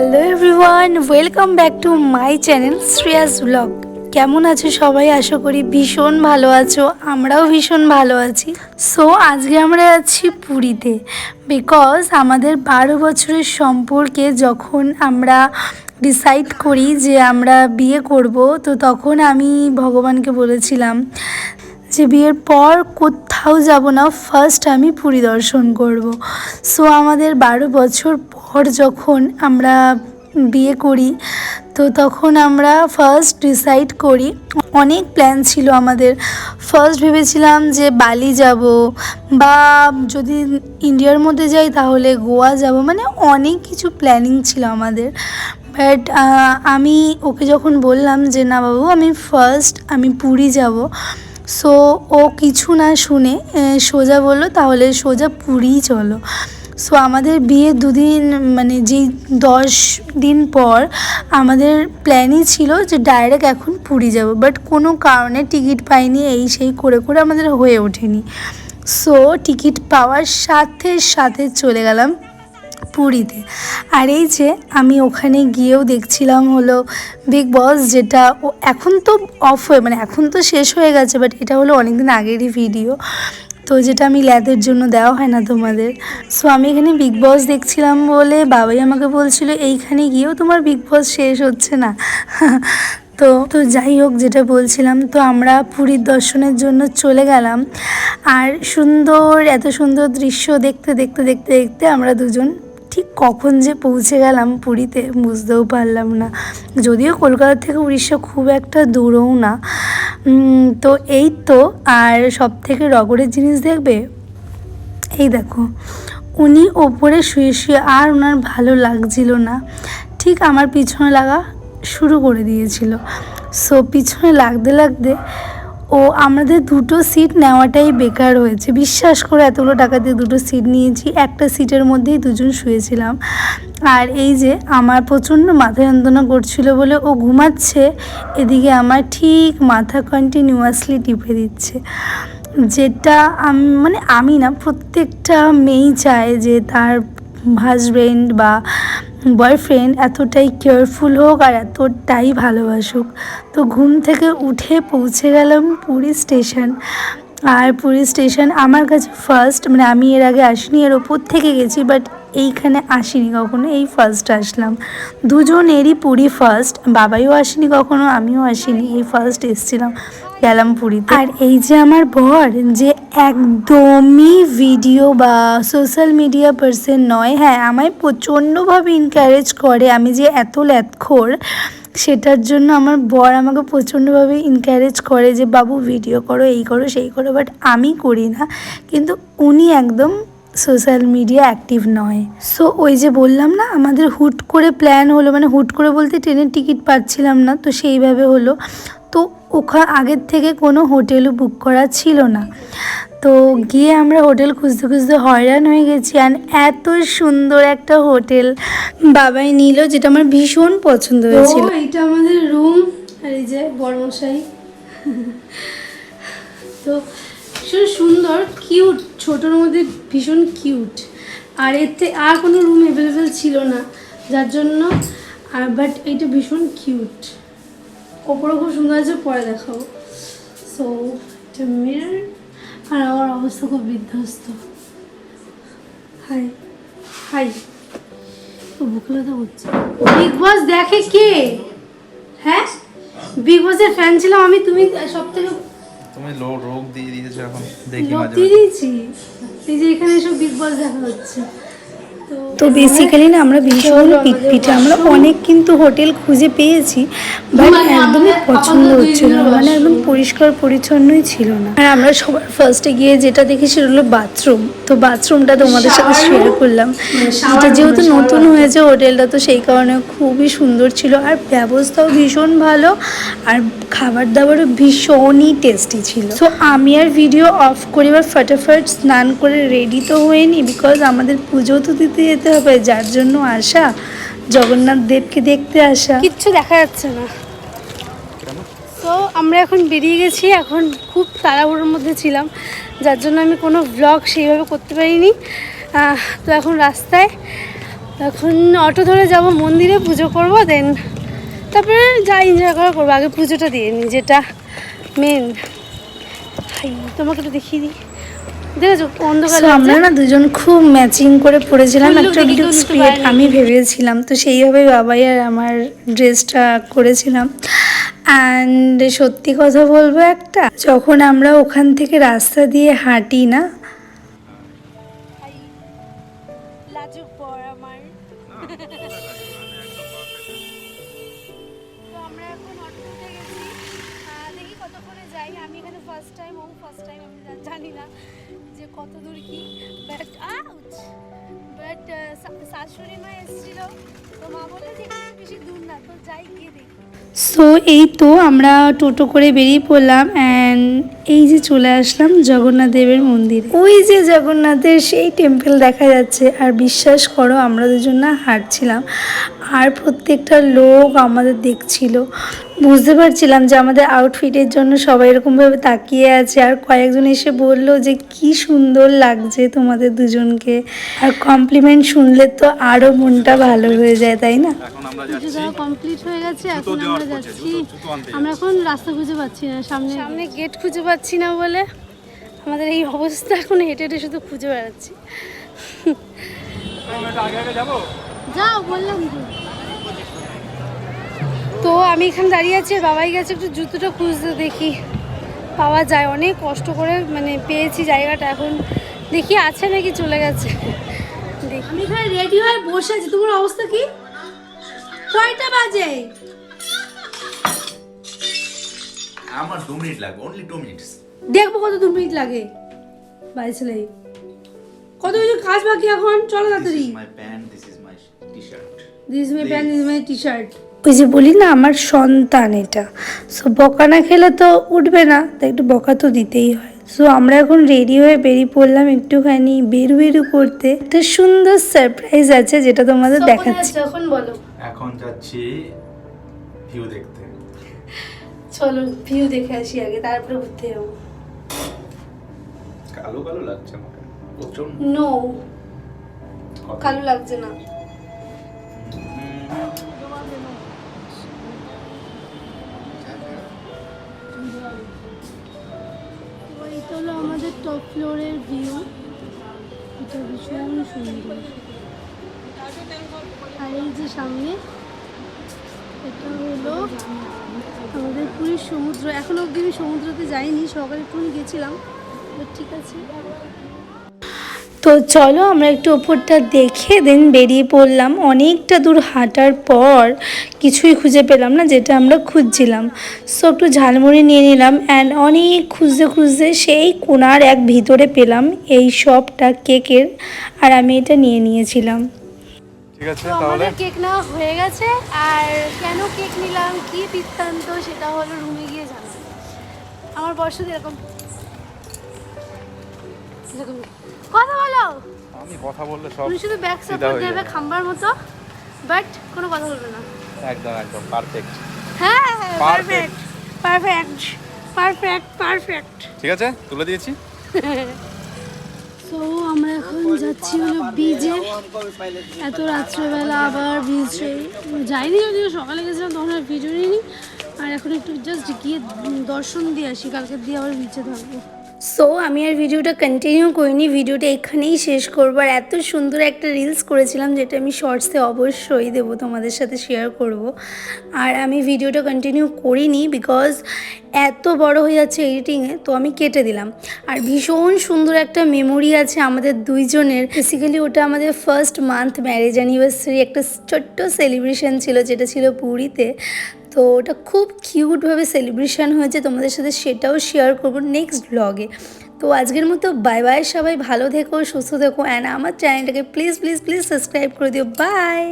Hello everyone welcome back to my channel Shreyas blog কেমন আছো সবাই? আশা করি ভীষণ ভালো আছো, আমরাও ভীষণ ভালো আছি। সো আজকে আমরা আছি পুরীতে। বিকজ আমাদের বারো বছরের সম্পর্কে যখন আমরা ডিসাইড করি যে আমরা বিয়ে করব, তো তখন আমি ভগবানকে বলেছিলাম যে বিয়ের পর কোথাও যাব না ফার্স্ট আমি পুরী দর্শন করব। সো আমাদের বারো বছর পর যখন আমরা বিয়ে করি, তো তখন আমরা ফার্স্ট ডিসাইড করি। অনেক প্ল্যান ছিল আমাদের। ফার্স্ট ভেবেছিলাম যে বালি যাব বা যদি ইন্ডিয়ার মধ্যে যাই তাহলে গোয়া যাব মানে অনেক কিছু প্ল্যানিং ছিল আমাদের। বাট আমি ওকে যখন বললাম যে, না বাবু, আমি ফার্স্ট আমি পুরী যাব। সো ও কিছু না শুনে সোজা বলল, তাহলে সোজা পুরীই চলো। সো আমাদের বিয়ে দুদিন মানে যেই দশ দিন পর আমাদের প্ল্যানই ছিল যে ডাইরেক্ট এখন পুরী যাব বাট কোনো কারণে টিকিট পাইনি, এই সেই করে করে আমাদের হয়ে ওঠেনি। সো টিকিট পাওয়ার সাথে সাথে চলে গেলাম পুরীতে। আর এই যে আমি ওখানে গিয়েও দেখছিলাম হলো বিগ বস যেটা ও এখন তো অফ হয়ে মানে এখন তো শেষ হয়ে গেছে বাট এটা হলো অনেকদিন আগেরই ভিডিও তো যেটা আমি ল্যাদের জন্য দেওয়া হয় না তোমাদের। সো আমি এখানে বিগ বস দেখছিলাম বলে বাবাই আমাকে বলছিল, এইখানে গিয়েও তোমার বিগ বস শেষ হচ্ছে না। তো তো যাই হোক, যেটা বলছিলাম, তো আমরা পুরীর দর্শনের জন্য চলে গেলাম। আর সুন্দর, এত সুন্দর দৃশ্য দেখতে দেখতে দেখতে দেখতে আমরা দুজন ঠিক কখন যে পৌঁছে গেলাম পুরীতে বুঝতেও পারলাম না। যদিও কলকাতা থেকে উড়িষ্যা খুব একটা দূরও না। তো এই তো, আর সব থেকে রগরের জিনিস দেখবে? এই দেখো, উনি ওপরে শুয়ে শুয়ে আর ওনার ভালো লাগছিল না। ঠিক আমার পিছনে লাগা শুরু করে দিয়েছিল। সো পিছনে লাগতে লাগতে ও আমাদের দুটো সিট নেওয়াটাই বেকার হয়েছে। বিশ্বাস করে, এতগুলো টাকা দিয়ে দুটো সিট নিয়েছি, একটা সিটের মধ্যেই দুজন শুয়েছিলাম। আর এই যে আমার প্রচণ্ড মাথা যন্ত্রণা করছিল বলে ও ঘুমাচ্ছে, এদিকে আমার ঠিক মাথা কন্টিনিউয়াসলি টিপে দিচ্ছে। যেটা আমি মানে আমি না, প্রত্যেকটা মেয়েই চায় যে তার হাজব্যান্ড বা বয়ফ্রেন্ড এতটাই কেয়ারফুল হোক আর এতটাই ভালোবাসুক। তো ঘুম থেকে উঠে পৌঁছে গেলাম পুরী স্টেশন আর পুরী স্টেশন আমার কাছে ফার্স্ট মানে আমি এর আগে আসিনি, এর ওপর থেকে গেছি বাট এইখানে আসিনি কখনো, এই ফার্স্ট আসলাম। দুজনেরই পুরী ফার্স্ট বাবাইও আসেনি কখনো, আমিও আসিনি, এই ফার্স্ট এসেছিলাম। গেলাম পুরীতে আর এই যে আমার বর, যে একদমই ভিডিও বা সোশ্যাল মিডিয়া পার্সন নয় হ্যাঁ আমায় প্রচণ্ডভাবে এনকারেজ করে। আমি যে এত ল্যাতখোর, সেটার জন্য আমার বর আমাকে প্রচণ্ডভাবে এনকারেজ করে যে, বাবু ভিডিও করো, এই করো, সেই করো। বাট আমি করি না। কিন্তু উনি একদম সোশ্যাল মিডিয়া অ্যাক্টিভ নয়। সো ওই যে বললাম না, আমাদের হুট করে প্ল্যান হলো। মানে হুট করে বলতে ট্রেনের টিকিট পাচ্ছিলাম না, তো সেইভাবে হলো। ওখা আগের থেকে কোনো হোটেলও বুক করা ছিল না। তো গিয়ে আমরা হোটেল খুঁজতে খুঁজতে হয়রান হয়ে গেছি আর এত সুন্দর একটা হোটেল বাবাই নিল যেটা আমার ভীষণ পছন্দ হয়েছিল। এইটা আমাদের রুম আর এই যে বড়মশাই। তো ভীষণ সুন্দর কিউট ছোটোর মধ্যে ভীষণ কিউট আর এতে আর কোনো রুম অ্যাভেলেবেল ছিল না, যার জন্য আর বাট এইটা ভীষণ কিউট ওপরে খুব সুন্দর আছে পরে দেখাবো। সো এটা মিরর আর আমার অবস্থা খুব বিধ্বস্ত। হাই হাই ও বুকে ব্যথা করছে। বিগ বস দেখে কে? হ্যাঁ? বিগ বসের ফ্যান ছিলাম আমি তুমি সব থেকে তুমি লো রোগ দিয়ে দিয়েছ এখন দেখি মাঝে দিয়ে দিয়েছি। এই যে এখানে সব বিগ বস দেখা হচ্ছে। তো বেসিক্যালি না আমরা ভীষণ পিটপিটে আমরা অনেক কিন্তু হোটেল খুঁজে পেয়েছি বাট একদমই পছন্দ হচ্ছিল না মানে একদম পরিষ্কার পরিচ্ছন্নই ছিল না। আর আমরা সবার ফার্স্টে গিয়ে যেটা দেখি সেটা হলো বাথরুম তো বাথরুমটা তোমাদের সাথে শেয়ার করলাম। এটা যেহেতু নতুন হয়েছে হোটেলটা তো সেই কারণে খুবই সুন্দর ছিল আর ব্যবস্থাও ভীষণ ভালো আর খাবার দাবারও ভীষণই টেস্টি ছিল। তো আমি আর ভিডিও অফ করে এবার ফটাফট স্নান করে রেডি তো হয়ে নি বিকজ আমাদের পুজো তো দিতে যেতে হবে, যার জন্য আসা জগন্নাথ দেবকে দেখতে আসা। কিচ্ছু দেখা যাচ্ছে না। তো আমরা এখন বেরিয়ে গেছি, এখন খুব তাড়াহুড়োর মধ্যে ছিলাম, যার জন্য আমি কোনো ব্লগ সেইভাবে করতে পারিনি। তো এখন রাস্তায়, এখন অটো ধরে যাব, মন্দিরে পুজো করব দেন তারপরে যা এনজয় করা করব। আগে পুজোটা দিয়ে নিই যেটা মেন তোমাকে তো দেখিয়ে দিই। দেখেছ? অন্ধকার আমরা না দুজন খুব ম্যাচিং করে পড়েছিলাম। একটা look দেখি লুক কেউ নিতে স্পিরিট আমি ভেবেছিলাম। তো সেইভাবে বাবাই আর আমার ড্রেসটা করেছিলাম। অ্যান্ড সত্যি কথা বলব একটা যখন আমরা ওখান থেকে রাস্তা দিয়ে হাঁটি না ফার্স্ট টাইম ও ফার্স্ট টাইম আমি জানি না যে কত দূর কি বাট আউট বাট শাশুড়ি মা এসেছিল, তো মা বলে যে বেশি দূর না, তো যাই গিয়ে দেখি। সো এই তো আমরা টোটো করে বেরিয়ে পড়লাম অ্যান্ড এই যে চলে আসলাম জগন্নাথ দেবের মন্দির। ওই যে জগন্নাথের সেই টেম্পল দেখা যাচ্ছে। আর বিশ্বাস করো আমরা দুজন না হাঁটছিলাম। আর প্রত্যেকটা লোক আমাদের দেখছিল। বুঝতে পারছিলাম যে আমাদের আউটফিটের জন্য সবাই এরকমভাবে তাকিয়ে আছে। আর কয়েকজন এসে বলল যে কি সুন্দর লাগছে তোমাদের দুজনকে। আর কমপ্লিমেন্ট শুনলে তো আরও মনটা ভালো হয়ে যায় তাই না? কমপ্লিট হয়ে গেছে এখন আমরা যাচ্ছি। আমরা এখন রাস্তা খুঁজে পাচ্ছি না সামনে সামনে গেট খুঁজে পাচ্ছি না বলে আমাদের এই অবস্থা এখন হেঁটে হেঁটে শুধু খুঁজে বেড়াচ্ছি। যাও, বললাম তো। আমি এখানে দাঁড়িয়ে আছি বাবাই গেছে একটু জুতোটা খুঁজতে দেখি। পাওয়া যায়, অনেক কষ্ট করে মানে পেয়েছি জায়গাটা, এখন দেখি আছে নাকি চলে গেছে। দেখি। রেডি হয়ে বসে আছি, তোমার অবস্থা কি? কয়টা বাজে? আমার দু মিনিট লাগবে অনলি টু মিনিটস দেখব কত দু মিনিট লাগে। বাড়ি ছেলে কত কিছু কাজ বাকি এখন? চলো তাড়াতাড়ি। My pant this is my T shirt this is my pant this is my T shirt ওই যে বলি না আমার সন্তান এটা। সো বকা না খেলে তো উঠবে না তাই একটু বকা তো দিতেই হয়। সো আমরা এখন রেডি হয়ে বেরিয়ে পড়লাম একটুখানি বেরু বেরু করতে। একটা সুন্দর সারপ্রাইজ আছে যেটা তোমাদের দেখাচ্ছি। এখন বলো। এখন যাচ্ছি ভিউ দেখতে। চলো ভিউ দেখে আসি আগে তারপরে ঘুরতে যাব। কালো কালো লাগছে আমাকে। প্রচণ্ড নো কালো লাগছে না। এটা হলো আমাদের টপ ফ্লোরের ভিউ এটা ভীষণ সুন্দর। আর এই যে সামনে এটা হলো আমাদের পুরীর সমুদ্র। এখনও অবধি আমি সমুদ্রতে যাইনি, সকালে একটু গেছিলাম। ঠিক আছে। তো চলো আমরা একটু ওপরটা দেখে দেন বেরিয়ে পড়লাম। অনেকটা দূর হাঁটার পর কিছুই খুঁজে পেলাম না, যেটা আমরা খুঁজছিলাম। সো একটু ঝালমুড়ি নিয়ে নিলাম অ্যান্ড অনেক খুঁজতে খুঁজতে সেই কোনার এক ভিতরে পেলাম এই সবটা কেকের। আর আমি এটা নিয়ে নিয়েছিলাম। ঠিক আছে তো আমাদের কেক নেওয়া হয়ে গেছে আর কেন কেক নিলাম কি বৃত্তান্ত সেটা হলো রুমে গিয়ে জানাব। আমার বর্ষদ এরকম। এরকম। কথা বলো। আমি কথা বললে সব তুমি শুধু ব্যাক সাপোর্ট দেবে খাম্বার মতো বাট কোনো কথা বলবে না। একদম একদম পারফেক্ট হ্যাঁ Perfect. পারফেক্ট পারফেক্ট পারফেক্ট ঠিক আছে তুলে দিয়েছি। তো আমরা এখন যাচ্ছি হলো বীজে এত রাত্রেবেলা আবার বিচে যাইনি যদিও, সকালে গেছিলাম, তখন আর ভিডিও নিইনি। আর এখন একটু জাস্ট গিয়ে দর্শন দিয়ে আসি, কালকে দিয়ে আবার বিচে থাকব। সো আমি আর ভিডিওটা কন্টিনিউ করিনি। ভিডিওটা এখানেই শেষ করব। আর এত সুন্দর একটা রিলস করেছিলাম, যেটা আমি শর্টসে অবশ্যই দেবো, তোমাদের সাথে শেয়ার করব। আর আমি ভিডিওটা কন্টিনিউ করিনি বিকজ এত বড় হয়ে যাচ্ছে এডিটিংয়ে তো আমি কেটে দিলাম। আর ভীষণ সুন্দর একটা মেমোরি আছে আমাদের দুইজনের। বেসিক্যালি ওটা আমাদের ফার্স্ট মান্থ ম্যারেজ অ্যানিভার্সারি একটা ছোট্ট সেলিব্রেশন ছিল, যেটা ছিল পুরীতে। তো ওটা খুব কিউটভাবে সেলিব্রেশন হয়েছে, তোমাদের সাথে সেটাও শেয়ার করব নেক্সট ব্লগে তো আজকের মতো বাই বাই সবাই, ভালো থেকো, সুস্থ থেকো অ্যান্ড আমার চ্যানেলটাকে প্লিজ প্লিজ প্লিজ সাবস্ক্রাইব করে দিও। বাই